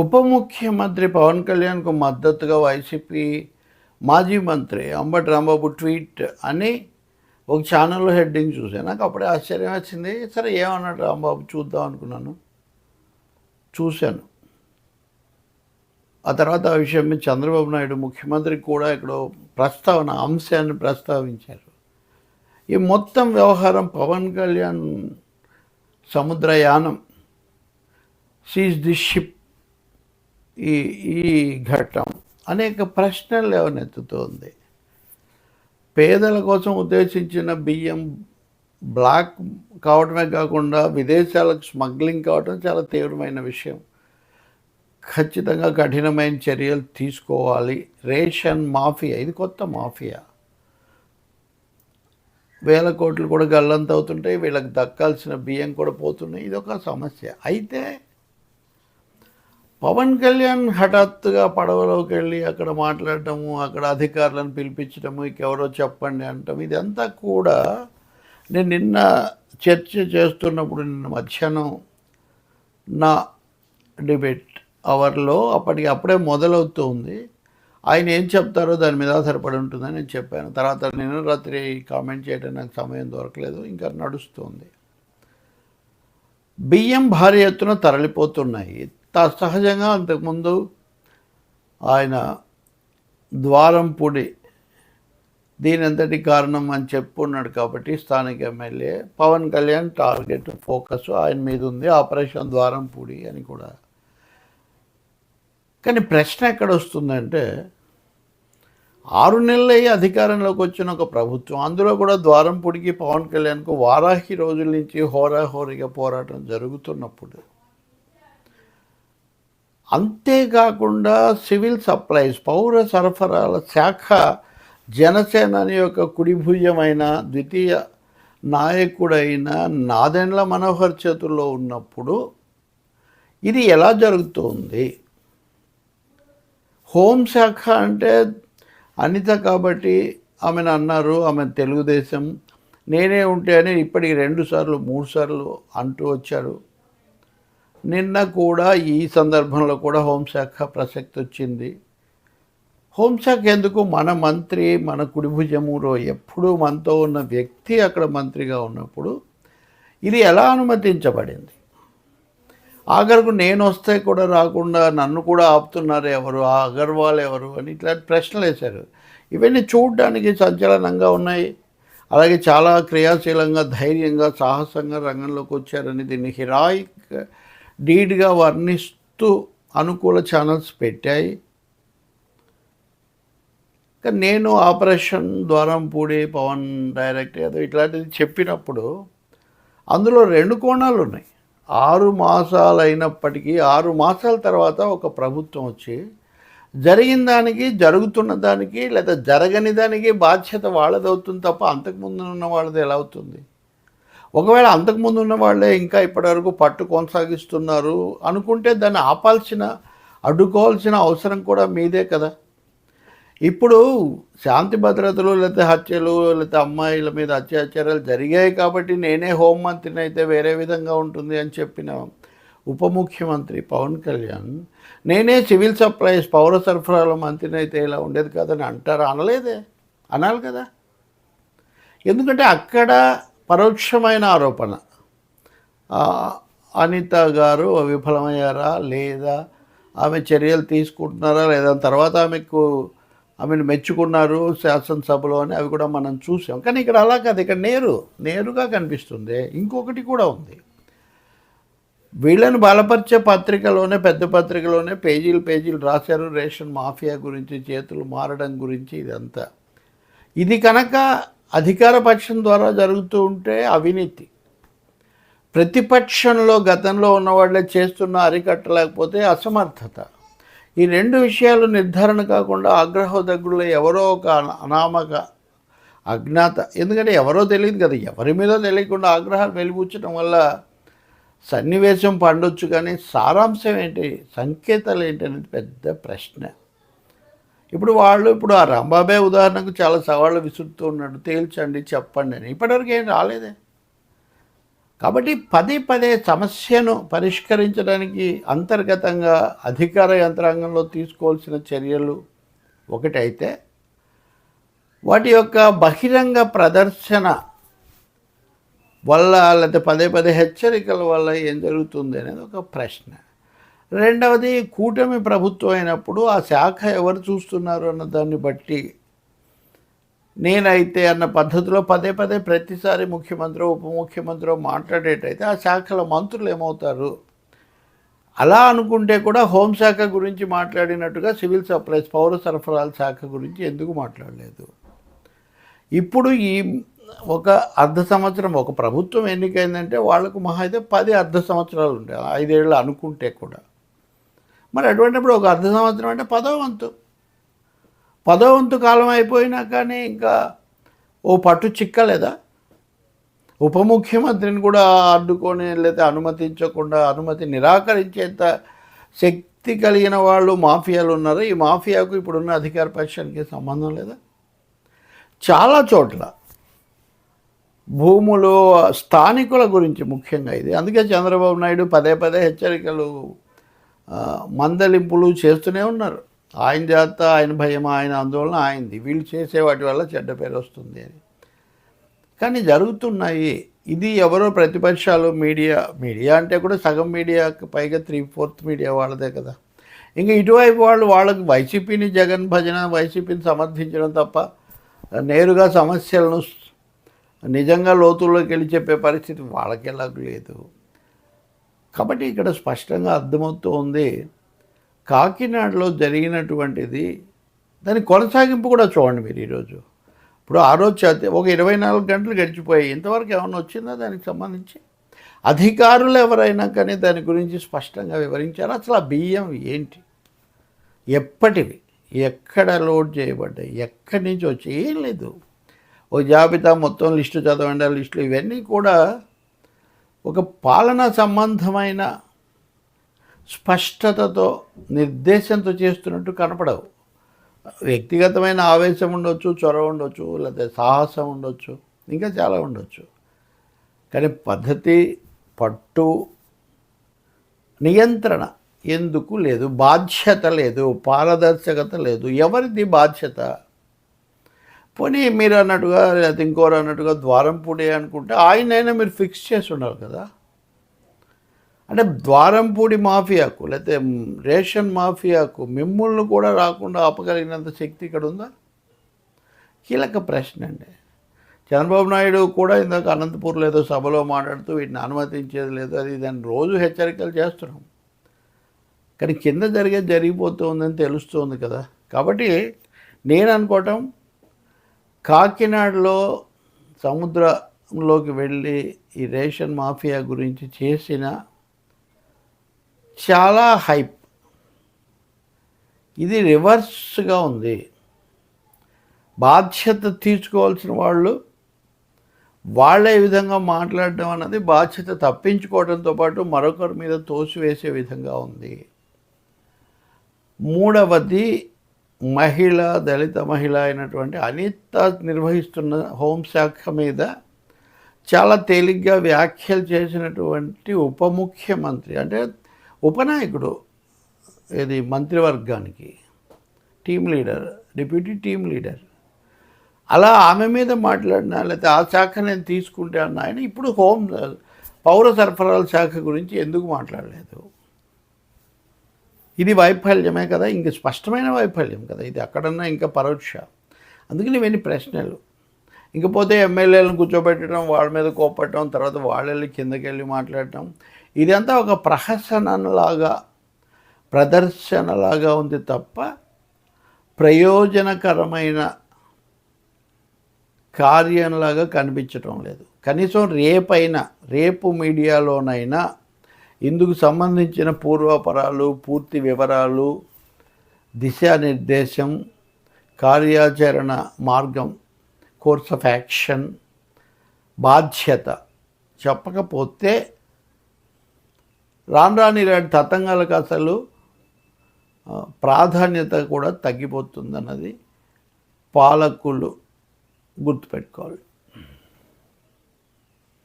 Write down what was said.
ఉప ముఖ్యమంత్రి పవన్ కళ్యాణ్కు మద్దతుగా వైసీపీ మాజీ మంత్రి అంబటి రాంబాబు ట్వీట్ అని ఒక ఛానల్లో హెడ్డింగ్ చూశాను. నాకు అప్పుడే ఆశ్చర్యం వచ్చింది సరే ఏమన్నాడు రాంబాబు? చూద్దాం అనుకున్నాను. చూశాను. ఆ తర్వాత ఆ విషయం మీద చంద్రబాబు నాయుడు ముఖ్యమంత్రి కూడా ఇక్కడ ప్రస్తావన అంశాన్ని ప్రస్తావించారు. ఈ మొత్తం వ్యవహారం పవన్ కళ్యాణ్ సముద్రయానం. సీజ్ ది షిప్ ఈ ఈ ఘట్టం అనేక ప్రశ్నలు లేవనెత్తుతోంది పేదల కోసం ఉద్దేశించిన బియ్యం బ్లాక్ కావడమే కాకుండా విదేశాలకు స్మగ్లింగ్ కావడం చాలా తీవ్రమైన విషయం. ఖచ్చితంగా కఠినమైన చర్యలు తీసుకోవాలి. రేషన్ మాఫియా ఇది కొత్త మాఫియా. వేల కోట్లు కూడా గల్లంతవుతుంటాయి వీళ్ళకి దక్కాల్సిన బియ్యం కూడా పోతున్నాయి ఇది ఒక సమస్య. అయితే పవన్ కళ్యాణ్ హఠాత్తుగా పడవలోకి వెళ్ళి అక్కడ మాట్లాడటము అక్కడ అధికారులను పిలిపించడము ఇంకెవరో చెప్పండి అంటాం. ఇదంతా కూడా నేను నిన్న చర్చ చేస్తున్నప్పుడు నిన్న మధ్యాహ్నం నా డిబేట్ అవర్లో అప్పటికి అప్పుడే మొదలవుతూ ఉంది ఆయన ఏం చెప్తారో దాని మీద ఆధారపడి ఉంటుందని నేను చెప్పాను. తర్వాత నిన్న రాత్రి కామెంట్ చేయడం నాకు సమయం దొరకలేదు ఇంకా నడుస్తుంది. బియ్యం భారీ ఎత్తున తరలిపోతున్నాయి. తా సహజంగా అంతకుముందు ఆయన ద్వారంపూడి దీని కారణం అని చెప్పున్నాడు కాబట్టి స్థానిక MLA Pawan Kalyan target focus ఆయన మీద ఉంది ఆపరేషన్ ద్వారంపూడి అని కూడా. కానీ ప్రశ్న ఎక్కడ వస్తుందంటే ఆరు నెలలయ్యి అధికారంలోకి వచ్చిన ఒక ప్రభుత్వం అందులో కూడా ద్వారంపూడికి పవన్ కళ్యాణ్కు వారాహి రోజుల నుంచి హోరాహోరీగా పోరాటం జరుగుతున్నప్పుడు అంతేకాకుండా సివిల్ సప్లైస్ పౌర సరఫరాల శాఖ జనసేన యొక్క కుడిభుజమైన ద్వితీయ నాయకుడైన నాదెండ్ల మనోహర్ చేతుల్లో ఉన్నప్పుడు ఇది ఎలా జరుగుతుంది? హోంశాఖ అంటే అనిత కాబట్టి ఆమెను అన్నారు ఆమె తెలుగుదేశం. నేనే ఉంటే అని ఇప్పటికి రెండు సార్లు మూడు సార్లు అంటూ వచ్చారు నిన్న కూడా ఈ సందర్భంలో కూడా హోంశాఖ ప్రసక్తి వచ్చింది. హోంశాఖ ఎందుకు? మన మంత్రి మన కుడిభుజములో ఎప్పుడూ మనతో ఉన్న వ్యక్తి అక్కడ మంత్రిగా ఉన్నప్పుడు ఇది ఎలా అనుమతించబడింది? ఆఖరకు నేను వస్తే కూడా రాకుండా నన్ను కూడా ఆపుతున్నారు ఎవరు? ఆ అగర్వాల్ ఎవరు? అని ఇట్లాంటి ప్రశ్నలు వేశారు. ఇవన్నీ చూడడానికి సంచలనంగా ఉన్నాయి. అలాగే చాలా క్రియాశీలంగా ధైర్యంగా సాహసంగా రంగంలోకి వచ్చారని దీన్ని హిరాయిక్ డీడ్గా వర్ణిస్తూ అనుకూల ఛానల్స్ పెట్టాయి. కానీ నేను ఆపరేషన్ ద్వారంపూడి పవన్ డైరెక్ట్ ఏదో ఇట్లాంటిది చెప్పినప్పుడు అందులో రెండు కోణాలు ఉన్నాయి. ఆరు మాసాలు అయినప్పటికీ ఆరు మాసాల తర్వాత ఒక ప్రభుత్వం వచ్చి జరిగిన దానికి జరుగుతున్న దానికి లేదా జరగని దానికి బాధ్యత వాళ్ళది అవుతుంది తప్ప అంతకుముందు ఉన్న వాళ్ళది ఎలా అవుతుంది? ఒకవేళ అంతకుముందు ఉన్న వాళ్ళే ఇంకా ఇప్పటివరకు పట్టు కొనసాగిస్తున్నారు అనుకుంటే దాన్ని ఆపాల్సిన అడ్డుకోవాల్సిన అవసరం కూడా మీదే కదా. ఇప్పుడు శాంతి భద్రతలు లేకపోతే హత్యలు లేకపోతే అమ్మాయిల మీద అత్యాచారాలు జరిగాయి కాబట్టి నేనే హోంమంత్రిని అయితే వేరే విధంగా ఉంటుంది అని చెప్పిన ఉప ముఖ్యమంత్రి పవన్ కళ్యాణ్ నేనే సివిల్ సప్లైస్ పౌర సరఫరాల మంత్రిని అయితే ఇలా ఉండేది కాదని అంటారా? అనలేదే. అనాలి కదా. ఎందుకంటే అక్కడ పరోక్షమైన ఆరోపణ. అనిత గారు విఫలమయ్యారా? లేదా ఆమె చర్యలు తీసుకుంటున్నారా? లేదా తర్వాత ఆమెకు ఆమెను మెచ్చుకున్నారు శాసనసభలో అని అవి కూడా మనం చూసాం. కానీ ఇక్కడ అలా కాదు. ఇక్కడ నేరు నేరుగా కనిపిస్తుంది. ఇంకొకటి కూడా ఉంది. వీళ్ళని బలపరిచే పత్రికలోనే పెద్ద పత్రికలోనే పేజీలు పేజీలు రాశారు. రేషన్ మాఫియా గురించి చేతులు మారడం గురించి ఇదంతా. ఇది కనుక అధికార పక్షం ద్వారా జరుగుతూ ఉంటే అవినీతి. ప్రతిపక్షంలో గతంలో ఉన్నవాళ్ళే చేస్తున్న అరికట్టలేకపోతే అసమర్థత. ఈ రెండు విషయాలు నిర్ధారణ కాకుండా ఆగ్రహోదగ్గుల్లో ఎవరో ఒక అనామక అజ్ఞాత ఎందుకంటే ఎవరో తెలియదు కదా ఎవరి మీద తెలియకుండా ఆగ్రహాలు వెలిబుచ్చడం వల్ల సన్నివేశం పండొచ్చు కానీ సారాంశం ఏంటి సంకేతాలు ఏంటి అనేది పెద్ద ప్రశ్న. ఇప్పుడు వాళ్ళు ఇప్పుడు ఆ రాంబాబే ఉదాహరణకు చాలా సవాళ్ళు విసురుతూ ఉన్నాడు. తేల్చండి చెప్పండి అని. ఇప్పటివరకు ఏం రాలేదే. కాబట్టి పదే పదే సమస్యను పరిష్కరించడానికి అంతర్గతంగా అధికార యంత్రాంగంలో తీసుకోవాల్సిన చర్యలు ఒకటైతే వాటి యొక్క బహిరంగ ప్రదర్శన వల్ల లేకపోతే పదే పదే హెచ్చరికల వల్ల ఏం జరుగుతుంది అనేది ఒక ప్రశ్న. రెండవది కూటమి ప్రభుత్వం అయినప్పుడు ఆ శాఖ ఎవరు చూస్తున్నారు అన్న దాన్ని బట్టి నేనైతే అన్న పద్ధతిలో పదే పదే ప్రతిసారి ముఖ్యమంత్రి ఉప ముఖ్యమంత్రి మాట్లాడేటైతే ఆ శాఖల మంత్రులు ఏమవుతారు? అలా అనుకుంటే కూడా హోంశాఖ గురించి మాట్లాడినట్టుగా సివిల్ సప్లైస్ పౌర సరఫరాల శాఖ గురించి ఎందుకు మాట్లాడలేదు? ఇప్పుడు ఈ ఒక అర్ధ సంవత్సరం ఒక ప్రభుత్వం ఎన్నికైందంటే వాళ్ళకు మహా అయితే పది అర్ధ సంవత్సరాలు ఉంటాయి ఐదేళ్ళు అనుకుంటే కూడా. మరి అటువంటిప్పుడు ఒక అర్ధ సంవత్సరం అంటే పదో వంతు. పదో వంతు కాలం అయిపోయినా కానీ ఇంకా ఓ పట్టు చిక్కలేదా? ఉప ముఖ్యమంత్రిని కూడా అడ్డుకొని లేదా అనుమతించకుండా అనుమతి నిరాకరించేంత శక్తి కలిగిన వాళ్ళు మాఫియాలు ఉన్నారు. ఈ మాఫియాకు ఇప్పుడున్న అధికార పక్షానికి సంబంధం లేదా? చాలా చోట్ల భూములు స్థానికుల గురించి ముఖ్యంగా ఇది. అందుకే చంద్రబాబు నాయుడు పదే పదే హెచ్చరికలు మందలింపులు చేస్తూనే ఉన్నారు. ఆయన చేత ఆయన భయం ఆయన ఆందోళన ఆయనది వీళ్ళు చేసే వాటి వల్ల చెడ్డ పేరు వస్తుంది అని. కానీ జరుగుతున్నాయి. ఇది ఎవరో ప్రతిపక్షాలు మీడియా మీడియా అంటే కూడా సగం మీడియాకి పైగా త్రీ ఫోర్త్ మీడియా వాళ్ళదే కదా. ఇంకా ఇటువైపు వాళ్ళు వాళ్ళకి వైసీపీని జగన్ భజన వైసీపీని సమర్థించడం తప్ప నేరుగా సమస్యలను నిజంగా లోతుల్లోకి వెళ్ళి చెప్పే పరిస్థితి వాళ్ళకి ఎలాగ లేదు. కాబట్టి ఇక్కడ స్పష్టంగా అర్థమవుతోంది కాకినాడలో జరిగినటువంటిది దాని కొనసాగింపు కూడా చూడండి మీరు ఈరోజు. ఇప్పుడు ఆ రోజు చదివి ఒక ఇరవై నాలుగు గంటలు గడిచిపోయాయి. ఇంతవరకు ఏమైనా వచ్చిందా దానికి సంబంధించి? అధికారులు ఎవరైనా కానీ దాని గురించి స్పష్టంగా వివరించారు? అసలు ఆ బియ్యం ఏంటి? ఎప్పటివి? ఎక్కడ లోడ్ చేయబడ్డాయి? ఎక్కడి నుంచి వచ్చి ఏం లేదు. ఓ జాబితా మొత్తం లిస్టు చదవండి ఆ లిస్టులు ఇవన్నీ కూడా ఒక పాలన సంబంధమైన స్పష్టతతో నిర్దేశంతో చేస్తున్నట్టు కనపడవు. వ్యక్తిగతమైన ఆవేశం ఉండొచ్చు చొరవ ఉండొచ్చు లేకపోతే సాహసం ఉండొచ్చు ఇంకా చాలా ఉండొచ్చు. కానీ పద్ధతి పట్టు నియంత్రణ ఎందుకు లేదు? బాధ్యత లేదు పారదర్శకత లేదు. ఎవరిది బాధ్యత? పోనీ మీరు అన్నట్టుగా లేకపోతే ఇంకోరు అన్నట్టుగా ద్వారంపూడి అనుకుంటే ఆయనైనా మీరు ఫిక్స్ చేసి ఉండాలి కదా. అంటే ద్వారంపూడి మాఫియాకు లేకపోతే రేషన్ మాఫియాకు మిమ్మల్ని కూడా రాకుండా ఆపగలిగినంత శక్తి ఇక్కడ ఉందా? కీలక ప్రశ్న అండి. చంద్రబాబు నాయుడు కూడా ఇందాక అనంతపూర్లో ఏదో సభలో మాట్లాడుతూ వీటిని అనుమతించేది లేదు అది దాన్ని రోజు హెచ్చరికలు చేస్తున్నాం. కానీ కింద జరిగేది జరిగిపోతుందని తెలుస్తుంది కదా. కాబట్టి నేను అనుకోవటం కాకినాడలో సముద్రంలోకి వెళ్ళి ఈ రేషన్ మాఫియా గురించి చేసిన చాలా హైప్. ఇది రివర్స్గా ఉంది. బాధ్యత తీసుకోవాల్సిన వాళ్ళు వాళ్ళే విధంగా మాట్లాడడం అన్నది బాధ్యత తప్పించుకోవడంతో పాటు మరొకరి మీద తోసివేసే విధంగా ఉంది. మూడవది మహిళ దళిత మహిళ అయినటువంటి అనిత నిర్వహిస్తున్న హోంశాఖ మీద చాలా తేలిగ్గా వ్యాఖ్యలు చేసినటువంటి ఉప ముఖ్యమంత్రి అంటే ఉపనాయకుడు ఇది మంత్రివర్గానికి team leader deputy team leader. అలా ఆమె మీద మాట్లాడినా లేకపోతే ఆ శాఖ నేను తీసుకుంటే అన్న ఆయన ఇప్పుడు హోం పౌర సరఫరాల శాఖ గురించి ఎందుకు మాట్లాడలేదు? ఇది వైఫల్యమే కదా ఇంక స్పష్టమైన వైఫల్యం కదా ఇది అక్కడన్నా ఇంకా పరోక్ష. అందుకని ఇవన్నీ ప్రశ్నలు. ఇంకపోతే ఎమ్మెల్యేలను కూర్చోబెట్టడం వాళ్ళ మీద కోపట్టడం తర్వాత వాళ్ళెళ్ళి కిందకి వెళ్ళి మాట్లాడటం ఇదంతా ఒక ప్రహసనలాగా ప్రదర్శనలాగా ఉంది తప్ప ప్రయోజనకరమైన కార్యంలాగా కనిపించటం లేదు. కనీసం రేపైనా రేపు మీడియాలోనైనా ఇందుకు సంబంధించిన పూర్వాపరాలు పూర్తి వివరాలు దిశానిర్దేశం కార్యాచరణ మార్గం కోర్స్ ఆఫ్ యాక్షన్ బాధ్యత చెప్పకపోతే రాను రాని ఇలాంటి తతంగాలకు అసలు ప్రాధాన్యత కూడా తగ్గిపోతుందన్నది పాలకులు గుర్తుపెట్టుకోవాలి.